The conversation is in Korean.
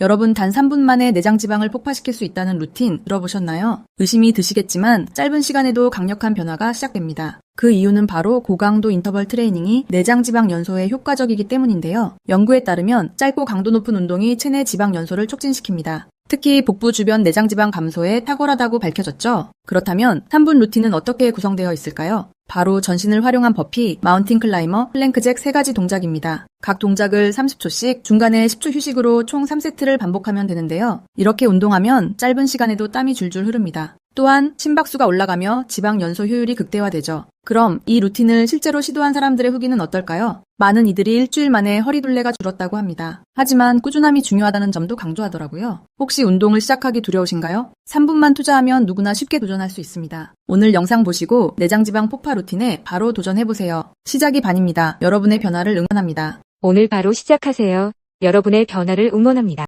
여러분 단 3분 만에 내장 지방을 폭파시킬 수 있다는 루틴 들어보셨나요? 의심이 드시겠지만 짧은 시간에도 강력한 변화가 시작됩니다. 그 이유는 바로 고강도 인터벌 트레이닝이 내장 지방 연소에 효과적이기 때문인데요. 연구에 따르면 짧고 강도 높은 운동이 체내 지방 연소를 촉진시킵니다. 특히 복부 주변 내장 지방 감소에 탁월하다고 밝혀졌죠. 그렇다면 3분 루틴은 어떻게 구성되어 있을까요? 바로 전신을 활용한 버피, 마운틴 클라이머, 플랭크잭 세 가지 동작입니다. 각 동작을 30초씩 중간에 10초 휴식으로 총 3세트를 반복하면 되는데요. 이렇게 운동하면 짧은 시간에도 땀이 줄줄 흐릅니다. 또한 심박수가 올라가며 지방 연소 효율이 극대화되죠. 그럼 이 루틴을 실제로 시도한 사람들의 후기는 어떨까요? 많은 이들이 일주일 만에 허리둘레가 줄었다고 합니다. 하지만 꾸준함이 중요하다는 점도 강조하더라고요. 혹시 운동을 시작하기 두려우신가요? 3분만 투자하면 누구나 쉽게 도전할 수 있습니다. 오늘 영상 보시고 내장지방 폭파 루틴에 바로 도전해보세요. 시작이 반입니다. 여러분의 변화를 응원합니다. 오늘 바로 시작하세요. 여러분의 변화를 응원합니다.